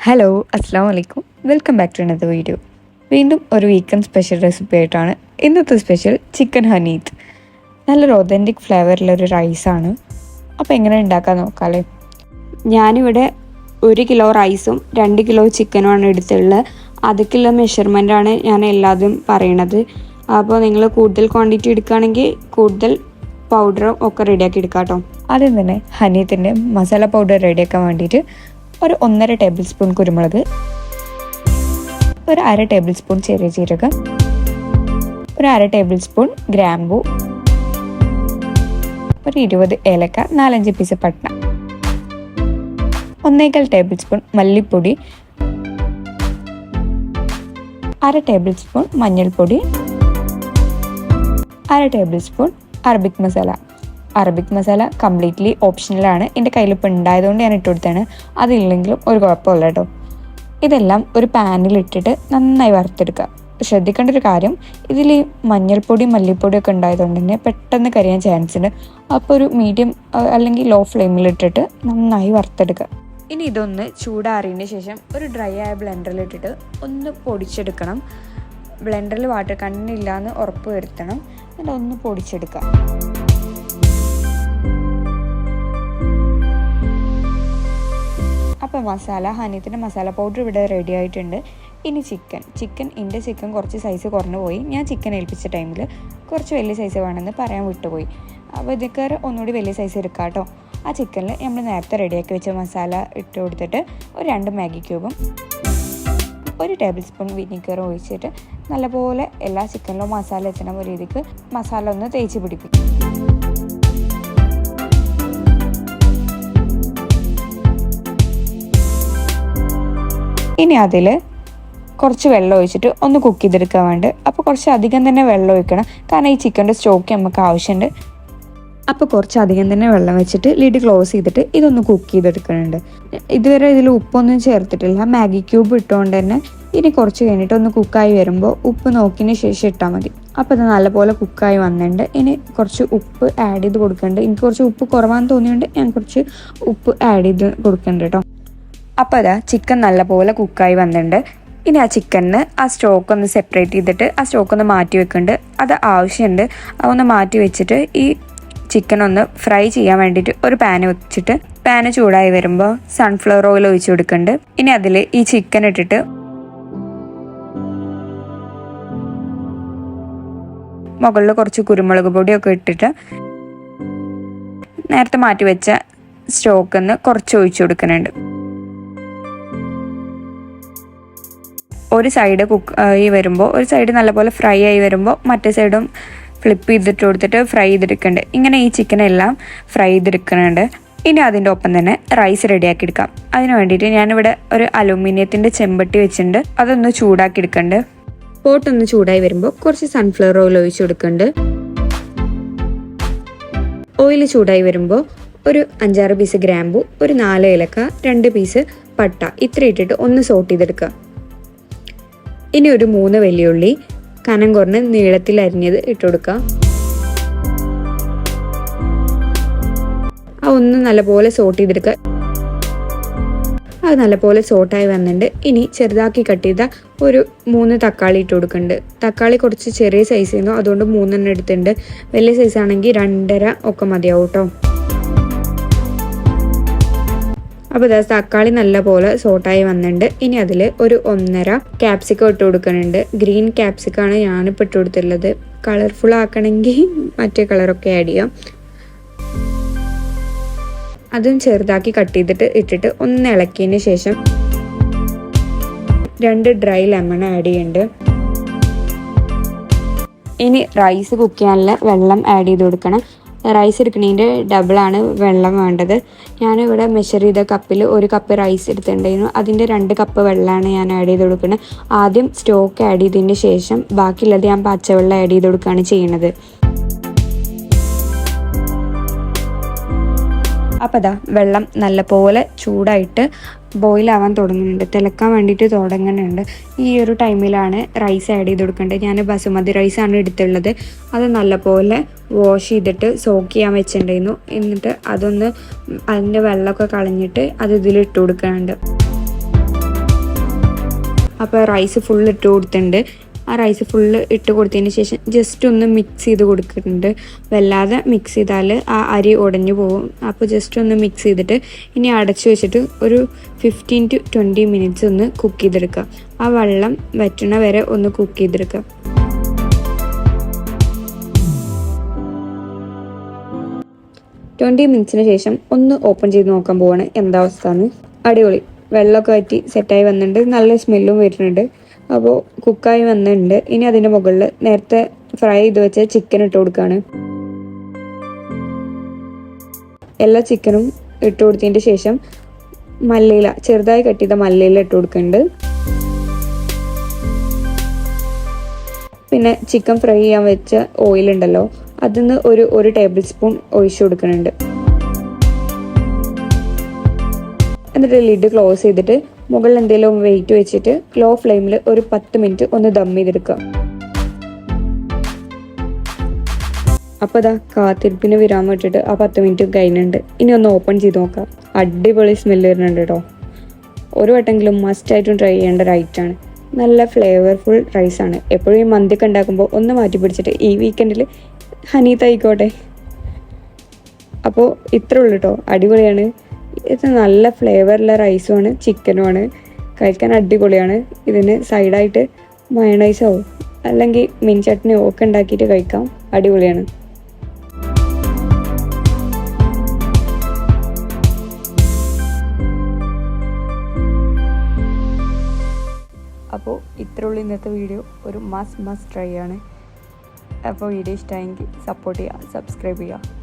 Hello അസ്സാം വലൈക്കും welcome back to another video വീണ്ടും ഒരു വീക്കെൻഡ് സ്പെഷ്യൽ റെസിപ്പി ആയിട്ടാണ് ഇന്നത്തെ സ്പെഷ്യൽ ചിക്കൻ ഹനീത്ത് നല്ലൊരു ഒതന്റിക് ഫ്ലേവറിലൊരു റൈസാണ് അപ്പോൾ എങ്ങനെ ഉണ്ടാക്കാൻ നോക്കാമല്ലേ ഞാനിവിടെ ഒരു കിലോ റൈസും രണ്ട് കിലോ ചിക്കനുമാണ് എടുത്തുള്ളത് അതൊക്കെയുള്ള മെഷർമെന്റാണ് ഞാൻ എല്ലാതും പറയണത്. അപ്പോൾ നിങ്ങൾ കൂടുതൽ ക്വാണ്ടിറ്റി എടുക്കുകയാണെങ്കിൽ കൂടുതൽ പൗഡറും ഒക്കെ റെഡിയാക്കി എടുക്കാം കേട്ടോ ആദ്യം തന്നെ ഹനീത്തിന്റെ മസാല പൗഡർ റെഡിയാക്കാൻ വേണ്ടിയിട്ട് ഒരു ഒന്നര ടേബിൾ സ്പൂൺ കുരുമുളക് ഒരു അര ടേബിൾ സ്പൂൺ ചെറിയ ജീരകം ഒരു അര ടേബിൾ സ്പൂൺ ഗ്രാമ്പു ഒരു ഇരുപത് ഏലക്ക നാലഞ്ച് പീസ് പട്ട ഒന്നേകാൽ ടേബിൾ സ്പൂൺ മല്ലിപ്പൊടി അര ടേബിൾ സ്പൂൺ മഞ്ഞൾപ്പൊടി അര tablespoon Arabic masala. Arabic masala completely ഓപ്ഷണലാണ് എന്റെ കയ്യിലിപ്പോൾ ഉണ്ടായതുകൊണ്ട് ഞാൻ ഇട്ട് കൊടുത്താണ് അതില്ലെങ്കിലും ഒരു കുഴപ്പമില്ല കേട്ടോ. ഇതെല്ലാം ഒരു പാനിൽ ഇട്ടിട്ട് നന്നായി വറുത്തെടുക്കുക. ശ്രദ്ധിക്കേണ്ട ഒരു കാര്യം ഇതിൽ മഞ്ഞൾപ്പൊടി മല്ലിപ്പൊടി ഒക്കെ ഉണ്ടായതുകൊണ്ട് തന്നെ പെട്ടെന്ന് കരിയാൻ ചാൻസ് ഉണ്ട്. അപ്പോൾ ഒരു മീഡിയം അല്ലെങ്കിൽ ലോ ഫ്ലെയിമിൽ ഇട്ടിട്ട് നന്നായി വറുത്തെടുക്കുക. ഇനി ഇതൊന്ന് ചൂടാറിയതിന് ശേഷം ഒരു ഡ്രൈ ആയ ബ്ലെൻഡറിൽ ഇട്ടിട്ട് ഒന്ന് പൊടിച്ചെടുക്കണം. ബ്ലെൻഡറിൽ വാട്ടർ കണ്ണില്ല എന്ന് ഉറപ്പ് വരുത്തണം. എന്നിട്ട് ഒന്ന് പൊടിച്ചെടുക്കുക. അപ്പോൾ മസാല ഹനീത്തിന്റെ മസാല പൗഡർ ഇവിടെ റെഡി ആയിട്ടുണ്ട്. ഇനി ചിക്കൻ ചിക്കൻ എന്റെ ചിക്കൻ കുറച്ച് സൈസ് കുറഞ്ഞു പോയി. ഞാൻ ചിക്കൻ ഏൽപ്പിച്ച ടൈമിൽ കുറച്ച് വലിയ സൈസ് വേണമെന്ന് പറയാൻ വിട്ടുപോയി. അപ്പോൾ ഇതൊക്കെ ഒന്നുകൂടി വലിയ സൈസ് എടുക്കാം കേട്ടോ. ആ ചിക്കനിൽ നമ്മൾ നേരത്തെ റെഡിയാക്കി വെച്ച മസാല ഇട്ട് കൊടുത്തിട്ട് ഒരു രണ്ട് മാഗി ക്യൂബും ഒരു ടേബിൾ സ്പൂൺ വിനീഗറും ഒഴിച്ചിട്ട് നല്ലപോലെ എല്ലാ ചിക്കനിലും മസാല എത്തണ രീതിക്ക്. മസാല ഒന്ന് തേച്ച് പിടിപ്പിക്കും. ഇനി അതിൽ കുറച്ച് വെള്ളം ഒഴിച്ചിട്ട് ഒന്ന് കുക്ക് ചെയ്തെടുക്കാൻ വേണ്ടി. അപ്പോൾ കുറച്ച് അധികം തന്നെ വെള്ളം ഒഴിക്കണം. കാരണം ഈ ചിക്കന്റെ സ്റ്റോക്ക് നമുക്ക് ആവശ്യമുണ്ട്. അപ്പോൾ കുറച്ച് അധികം തന്നെ വെള്ളം വെച്ചിട്ട് ലിഡ് ക്ലോസ് ചെയ്തിട്ട് ഇതൊന്ന് കുക്ക് ചെയ്തെടുക്കുന്നുണ്ട്. ഇതുവരെ ഇതിൽ ഉപ്പൊന്നും ചേർത്തിട്ടില്ല. മാഗി ക്യൂബ് ഇട്ടുകൊണ്ട് തന്നെ ഇനി കുറച്ച് കഴിഞ്ഞിട്ട് ഒന്ന് കുക്കായി വരുമ്പോൾ ഉപ്പ് നോക്കിയതിന് ശേഷം ഇട്ടാൽ മതി. അപ്പോൾ ഇത് നല്ലപോലെ കുക്കായി വന്നിട്ടുണ്ട്. ഇനി കുറച്ച് ഉപ്പ് ആഡ് ചെയ്ത് കൊടുക്കുന്നുണ്ട്. എനിക്ക് കുറച്ച് ഉപ്പ് കുറവാന്ന് തോന്നിയുണ്ട് ഞാൻ കുറച്ച് ഉപ്പ് ആഡ് ചെയ്ത് കൊടുക്കുന്നുണ്ട് കേട്ടോ. അപ്പോൾ അതാ ചിക്കൻ നല്ലപോലെ കുക്കായി വന്നിട്ടുണ്ട്. ഇനി ആ ചിക്കനിന് ആ സ്റ്റോക്ക് ഒന്ന് സെപ്പറേറ്റ് ചെയ്തിട്ട് ആ സ്റ്റോക്ക് ഒന്ന് മാറ്റി വെക്കുന്നുണ്ട്. അത് ആവശ്യമുണ്ട്. അതൊന്ന് മാറ്റി വെച്ചിട്ട് ഈ ചിക്കൻ ഒന്ന് ഫ്രൈ ചെയ്യാൻ വേണ്ടിയിട്ട് ഒരു പാന് വെച്ചിട്ട് പാന് ചൂടായി വരുമ്പോൾ സൺഫ്ലവർ ഓയിൽ ഒഴിച്ച് കൊടുക്കുന്നുണ്ട്. ഇനി അതിൽ ഈ ചിക്കൻ ഇട്ടിട്ട് മുകളിൽ കുറച്ച് കുരുമുളക് പൊടിയൊക്കെ ഇട്ടിട്ട് നേരത്തെ മാറ്റി വെച്ച സ്റ്റോക്കിൽ കുറച്ച് ഒഴിച്ചു കൊടുക്കുന്നുണ്ട്. ഒരു സൈഡ് കുക്ക് ആയി വരുമ്പോൾ ഒരു സൈഡ് നല്ലപോലെ ഫ്രൈ ആയി വരുമ്പോൾ മറ്റേ സൈഡും ഫ്ലിപ്പ് ചെയ്തിട്ട് കൊടുത്തിട്ട് ഫ്രൈ ചെയ്തെടുക്കുന്നുണ്ട് ഇങ്ങനെ ഈ ചിക്കൻ എല്ലാം ഫ്രൈ ചെയ്തെടുക്കുന്നുണ്ട് ഇനി അതിന്റെ ഒപ്പം തന്നെ റൈസ് റെഡിയാക്കി എടുക്കാം. അതിന് വേണ്ടിയിട്ട് ഞാനിവിടെ ഒരു അലൂമിനിയത്തിന്റെ ചെമ്പട്ടി വെച്ചിട്ടുണ്ട്. അതൊന്ന് ചൂടാക്കി എടുക്കുന്നുണ്ട് പോട്ടൊന്ന് ചൂടായി വരുമ്പോൾ കുറച്ച് സൺഫ്ലവർ ഓയിൽ ഒഴിച്ച് കൊടുക്കുന്നുണ്ട് ഓയിൽ ചൂടായി വരുമ്പോൾ ഒരു അഞ്ചാറ് പീസ് ഗ്രാമ്പു ഒരു നാല് ഏലക്ക രണ്ട് പീസ് പട്ട ഇത്ര ഇട്ടിട്ട് ഒന്ന് സോട്ട് ചെയ്തെടുക്കുക ഇനി ഒരു മൂന്ന് വെള്ളിയുള്ളി കനം കുറഞ്ഞ് നീളത്തിൽ അരിഞ്ഞത് ഇട്ട് കൊടുക്കുക. ആ ഒന്ന് നല്ലപോലെ സോട്ട് ചെയ്തെടുക്കുക. അത് നല്ലപോലെ സോട്ടായി വന്നിട്ടുണ്ട്. ഇനി ചെറുതാക്കി കട്ട് ചെയ്ത ഒരു മൂന്ന് തക്കാളി ഇട്ട് കൊടുക്കുന്നുണ്ട്. തക്കാളി കുറച്ച് ചെറിയ സൈസ് ചെയ്യുന്നു അതുകൊണ്ട് മൂന്നെണ്ണം എടുത്തിട്ടുണ്ട്. വലിയ സൈസ് ആണെങ്കിൽ രണ്ടര ഒക്കെ മതിയാവും കേട്ടോ അപ്പോൾ ഇതാ തക്കാളി നല്ലപോലെ സോട്ടായി വന്നിട്ടുണ്ട്. ഇനി അതിൽ ഒരു ഒന്നര ക്യാപ്സിക്കം ഇട്ട് കൊടുക്കുന്നുണ്ട്. ഗ്രീൻ ക്യാപ്സിക്കാണ് ഞാനിപ്പോൾ ഇട്ട് കൊടുത്തിട്ടുള്ളത്. കളർഫുൾ ആക്കണമെങ്കിൽ മറ്റേ കളറൊക്കെ ആഡ് ചെയ്യാം. അതും ചെറുതാക്കി കട്ട് ചെയ്തിട്ട് ഇട്ടിട്ട് ഒന്ന് ഇളക്കിയതിന് ശേഷം രണ്ട് ഡ്രൈ ലെമൺ ആഡ് ചെയ്യുന്നുണ്ട്. ഇനി റൈസ് കുക്ക് ചെയ്യാനുള്ള വെള്ളം ആഡ് ചെയ്ത് കൊടുക്കണം. റൈസ് എടുക്കുന്നതിന്റെ ഡബിളാണ് വെള്ളം വേണ്ടത്. ഞാനിവിടെ മെഷർ ചെയ്ത കപ്പിൽ ഒരു കപ്പ് റൈസ് എടുത്തിട്ടുണ്ടായിരുന്നു. അതിന്റെ രണ്ട് കപ്പ് വെള്ളമാണ് ഞാൻ ആഡ് ചെയ്ത് കൊടുക്കുന്നത്. ആദ്യം സ്റ്റോക്ക് ആഡ് ചെയ്തതിന് ശേഷം ബാക്കിയുള്ളത് ഞാൻ പച്ചവെള്ളം ആഡ് ചെയ്ത് കൊടുക്കുകയാണ് ചെയ്യുന്നത്. അപ്പോൾ അതാ വെള്ളം നല്ലപോലെ ചൂടായിട്ട് ബോയിലാവാൻ തുടങ്ങുന്നുണ്ട്. തിളക്കാൻ വേണ്ടിയിട്ട് തുടങ്ങുന്നുണ്ട്. ഈ ഒരു ടൈമിലാണ് റൈസ് ആഡ് ചെയ്ത് കൊടുക്കേണ്ടത്. ഞാൻ ബസുമതി റൈസാണ് എടുത്തുള്ളത്. അത് നല്ലപോലെ വാഷ് ചെയ്തിട്ട് സോക്ക് ചെയ്യാൻ വെച്ചിട്ടുണ്ടായിരുന്നു. എന്നിട്ട് അതൊന്ന് അതിന്റെ വെള്ളമൊക്കെ കളഞ്ഞിട്ട് അത് ഇതിലിട്ട് കൊടുക്കുന്നുണ്ട്. അപ്പോൾ റൈസ് ഫുൾ ഇട്ട് കൊടുത്തിട്ടുണ്ട്. ആ റൈസ് ഫുള്ള് ഇട്ട് കൊടുത്തതിന് ശേഷം ജസ്റ്റ് ഒന്ന് മിക്സ് ചെയ്ത് കൊടുക്കുന്നുണ്ട്. വല്ലാതെ മിക്സ് ചെയ്താൽ ആ അരി ഉടഞ്ഞു പോകും. അപ്പോൾ ജസ്റ്റ് ഒന്ന് മിക്സ് ചെയ്തിട്ട് ഇനി അടച്ചു വെച്ചിട്ട് ഒരു ഫിഫ്റ്റീൻ ടു ട്വന്റി മിനിറ്റ്സ് ഒന്ന് കുക്ക് ചെയ്തെടുക്കുക. ആ വെള്ളം വറ്റണ വരെ ഒന്ന് കുക്ക് ചെയ്തെടുക്കുക. ട്വന്റി മിനിറ്റ്സിന് ശേഷം ഒന്ന് ഓപ്പൺ ചെയ്ത് നോക്കാൻ പോവാണ്. എന്താ അവസ്ഥ എന്ന്? അടിപൊളി. വെള്ളമൊക്കെ വറ്റി സെറ്റായി വന്നിട്ടുണ്ട്. നല്ല സ്മെല്ലും വരുന്നുണ്ട്. അപ്പോൾ കുക്കായി വന്നിട്ടുണ്ട്. ഇനി അതിന്റെ മുകളിൽ നേരത്തെ ഫ്രൈ ചെയ്ത് വെച്ച ചിക്കൻ ഇട്ട് കൊടുക്കുകയാണ് എല്ലാ ചിക്കനും ഇട്ട് കൊടുത്തതിന്റെ ശേഷം മല്ലിയില ചെറുതായി കട്ട് ചെയ്ത മല്ലിയില ഇട്ട് കൊടുക്കുന്നുണ്ട്. പിന്നെ ചിക്കൻ ഫ്രൈ ചെയ്യാൻ വെച്ച ഓയിൽ ഉണ്ടല്ലോ അതിൽ നിന്ന് ഒരു ഒരു ടേബിൾ സ്പൂൺ ഒഴിച്ചു കൊടുക്കുന്നുണ്ട്. എന്നിട്ട് ലിഡ് ക്ലോസ് ചെയ്തിട്ട് മുകളിൽ എന്തെങ്കിലും വെയിറ്റ് വെച്ചിട്ട് ലോ ഫ്ലെയിമിൽ ഒരു പത്ത് മിനിറ്റ് ഒന്ന് ദം ചെയ്തെടുക്കുക അപ്പൊ ഇതാ കാത്തിരിപ്പിന് വിരാമം ഇട്ടിട്ട് ആ പത്ത് മിനിറ്റ് കഴിഞ്ഞിട്ടുണ്ട്. ഇനി ഒന്ന് ഓപ്പൺ ചെയ്ത് നോക്കാം. അടിപൊളി സ്മെല്ല് വരുന്നുണ്ട് കേട്ടോ ഒരു വട്ടെങ്കിലും മസ്റ്റ് ആയിട്ടും ട്രൈ ചെയ്യേണ്ട ആണ്. നല്ല ഫ്ലേവർഫുൾ റൈസ് ആണ്. എപ്പോഴും ഈ മന്തിയൊക്കെ ഉണ്ടാക്കുമ്പോൾ ഒന്ന് മാറ്റി പിടിച്ചിട്ട് ഈ വീക്കെൻഡിൽ ഹനീത്ത് ആയിക്കോട്ടെ അപ്പോൾ ഇത്ര ഉള്ളു കേട്ടോ അടിപൊളിയാണ്. ഇത് നല്ല ഫ്ലേവറുള്ള റൈസുമാണ് ചിക്കനുമാണ് കഴിക്കാൻ അടിപൊളിയാണ്. ഇതിന് സൈഡായിട്ട് മയണൈസോ അല്ലെങ്കിൽ മിൻ ചട്നിയോ ഒക്കെ ഉണ്ടാക്കിയിട്ട് കഴിക്കാം. അടിപൊളിയാണ്. അപ്പോൾ ഇത്ര ഇത്രയുള്ള ഇന്നത്തെ വീഡിയോ. ഒരു മസ്റ്റ് മസ്റ്റ് ട്രൈ ആണ്. അപ്പോൾ വീഡിയോ ഇഷ്ടമായെങ്കിൽ സപ്പോർട്ട് ചെയ്യുക സബ്സ്ക്രൈബ് ചെയ്യുക